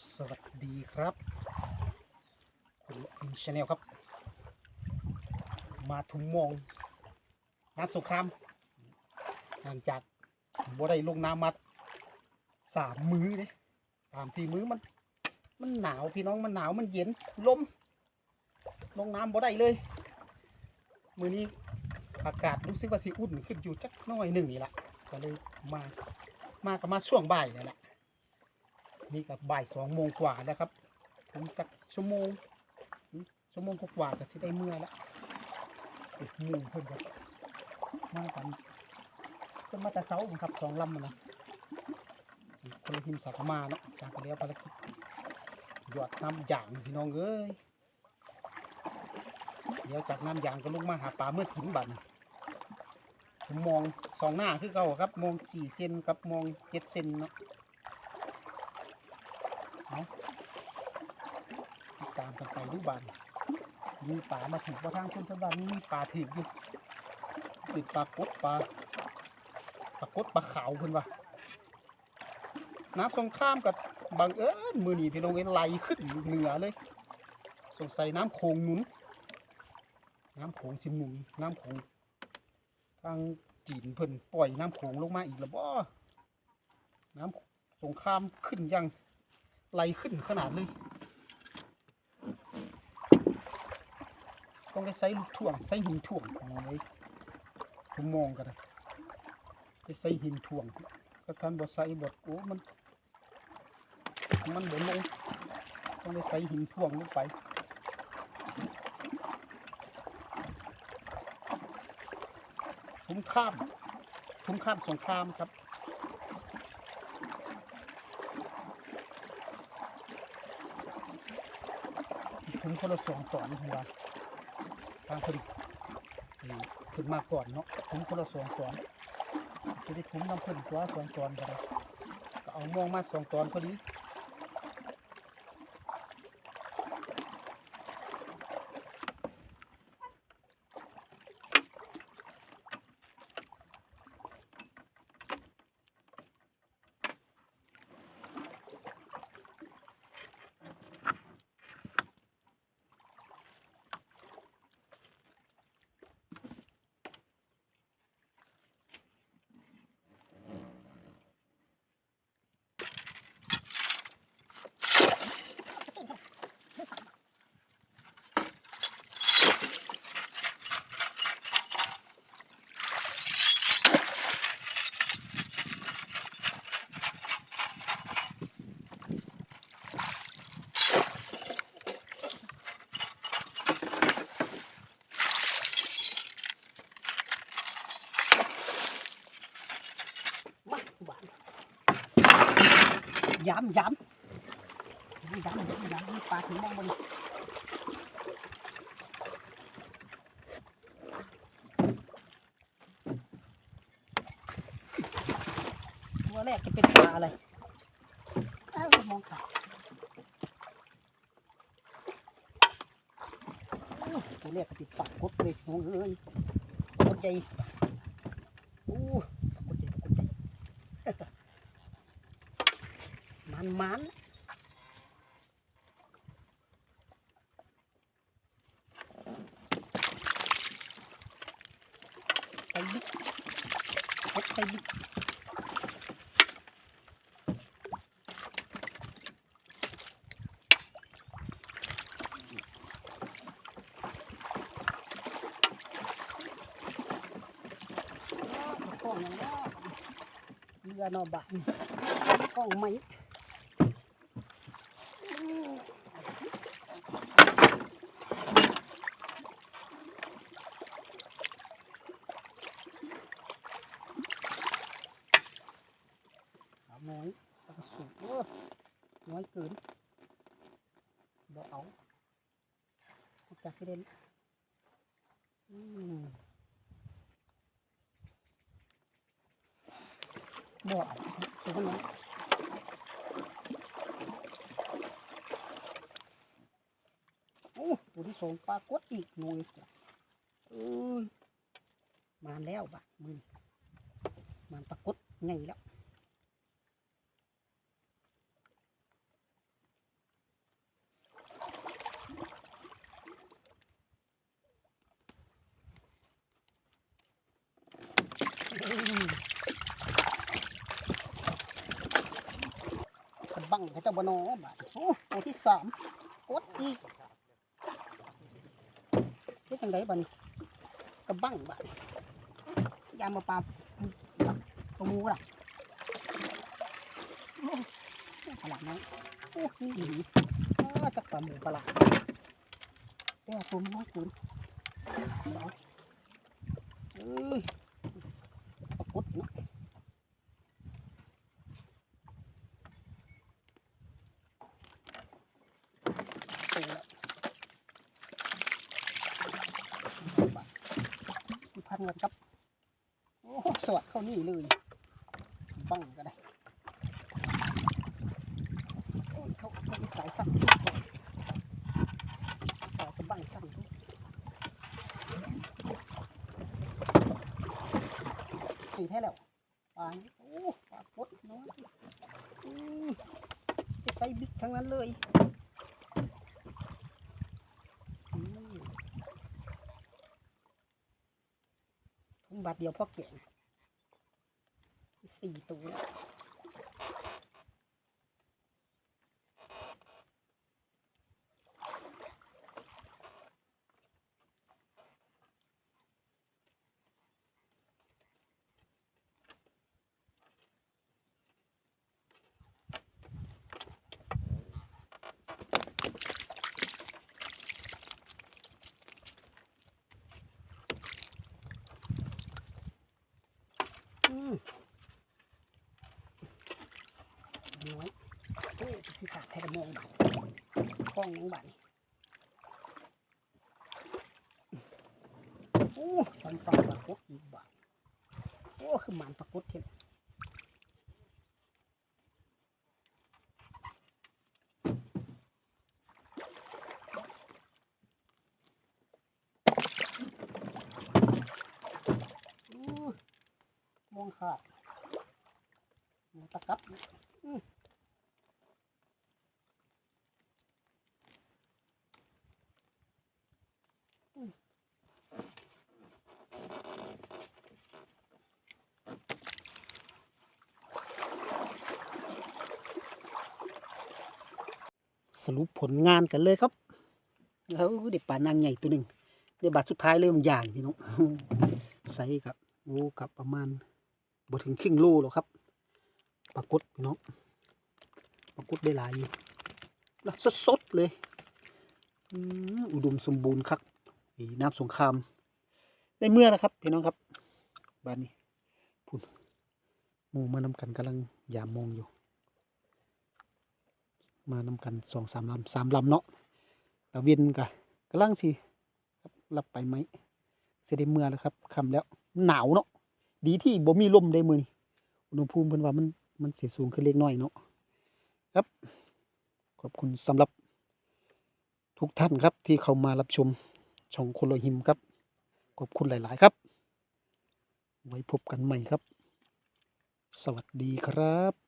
สวัสดีครับคุณอินชาแนลครับ มาถุงมองน้ำสงครามหลังจากบ่ได้ลงน้ำมาสามมื้อเลยสามสี่มื้อมัน มันหนาวพี่น้องมันหนาวมันเย็นลมลงน้ำบ่ได้เลย มื้อนี้อากาศรู้สึกว่าสิอุ่นขึ้นอยู่จักหน้อยหนึ่งนี่แหละก็เลยมามาก็มาช่วงบ่ายนี่แหละ นี่กับบ่ายสองโมงกว่าแล้วครับผมจักชั่วโมงชั่วโมงกว่าๆก็สิได้เมื่อยแล้วโอ้โหมู่เพิ่นก็มากันเพิ่นมาแต่เช้าผมครับสองลำนะคนละทีมสากมาเนาะสากเดียวภารกิจหยอดน้ำยางพี่น้องเอ้ยเดี๋ยวจากน้ำยางก็ลงมาหาปลาเมื่อกินบันผมมองสองหน้าคือเก่าครับ มองสี่เซนกับมองเจ็ดเซนเนาะ ติดตามกันไปรูบานมีป่ามาถึงว่าทางคนชาวบ้านมีป่าถึงอยู่ติดปลากดปลาปลากดปลาขาวเพิ่นว่าน้ำสงครามกับบังเอิญมือหนีพี่น้องเอ็นไหลขึ้นเหนือเลย สงสัยน้ำโขงหนุน น้ำโขงสิหนุนน้ำโขงทางจีนเพิ่นปล่อยน้ำโขงลงมาอีกแล้วบ่น้ำสงครามขึ้นยัง ไหลขึ้นขนาดเลย ต้องได้ใส่ลูกถ่วงใส่หินถ่วงมองเลยผมมองกันนะได้ใส่หินถ่วงก็ทันบ่ใส่บดโอ้มัน มันบ่ลงต้องได้ใส่หินถ่วงลงไปทุ่มข้ามทุ่มข้ามสงครามครับ ถึงคนละสองตอนผมว่าทางคนนี่ขึ้นมาก่อนเนาะถึงคนละสองตอนจะได้ผมน้ำขึ้นตัวสองตอนก็ได้ก็เอามองมาสองตอนพอดี ย้ำย้ำย้ำย้ำย้ำปลาถึงมองบนตัวแรกจะเป็นปลาอะไรอ้ามองขาตัวแรกก็ติดปากกดเลยโอ้ยกดใจโอ้กดใจกดใจ มันใส่บิ๊กกดใส่บิ๊กกล้องอย่างนี้เรือนอบะกล้องไหม ขาวน้อยแล้วก็สูงเออ น้อยเกินบ่เอาออกจากเด่นอืมบ่เอาตัวนั้นโอ้ตัวที่สองปลากดอีกหน่อยเอ้ยมาแล้วบะมือมันปรากฏไงแล้ว งเขาจะบนอบาดโอ้ตัวที่สามกดอีกนี่จังไดบัดนี้กระบังบาดยามาปลาปลาหมูล่ะโอ้ขนาดนั้นโอ้นี่ดีอ้าจักปลาหมูปลาแต่ตัวมันน้อยเกินเอ้ยปรากฏเนาะ ไปแล้ว พันกันครับโอ้สวัสดเข้านี่เลยบังก็ได้โอ้ยเขาเขาอีกสายสั้นสายสบังสั้นด้วยสี่แท้แล้วปลาโอ้ปลาปดน้อยอืมจะใส่บิ๊กทั้งนั้นเลย อืมทุ่ง บาทเดียวพ่อเก่งสี่ตัวแล้วอืมน้อยโอ้ ที่ขาดแค่มองบาทคล้องยังบาทนี่โอ้สันฟังปรากฏอีกบาทโอ้คือมันปรากฏเท่าอู้มองขาดมองตะกับอืม สรุปผลงานกันเลยครับแล้วเด็กป่านางใหญ่ตัวหนึ่งเดี๋ยวบาทสุดท้ายเลยมันใหญ่พี่น้องไซส์ครับโอ้กับประมาณบ่ถึงครึ่งโลหรอกครับปรากฏพี่น้องปรากฏได้หลายอยู่แล้วสดๆเลยอุดมสมบูรณ์ครับน้ำสงครามได้เมื่อแล้วครับพี่น้องครับบ้านนี้พุ่นหมู่มานำกันกำลังยามมองอยู่ มานำกันสองสามลำสามลำเนาะตะเวนกะกำลังสิครับรับไปไหมเสด็เมื่อแล้วครับคำแล้วหนาวเนาะดีที่บ่มีลมได้มือนี่อุณหภูมิเพิ่นว่ามันมันเสียสูงขึ้นเล็กน้อยเนาะครับ ขอบคุณสำหรับทุกท่านครับที่เข้ามารับชมช่องคนโลหิมครับ ขอบคุณหลาย ๆ ครับ ไว้พบกันใหม่ครับ สวัสดีครับ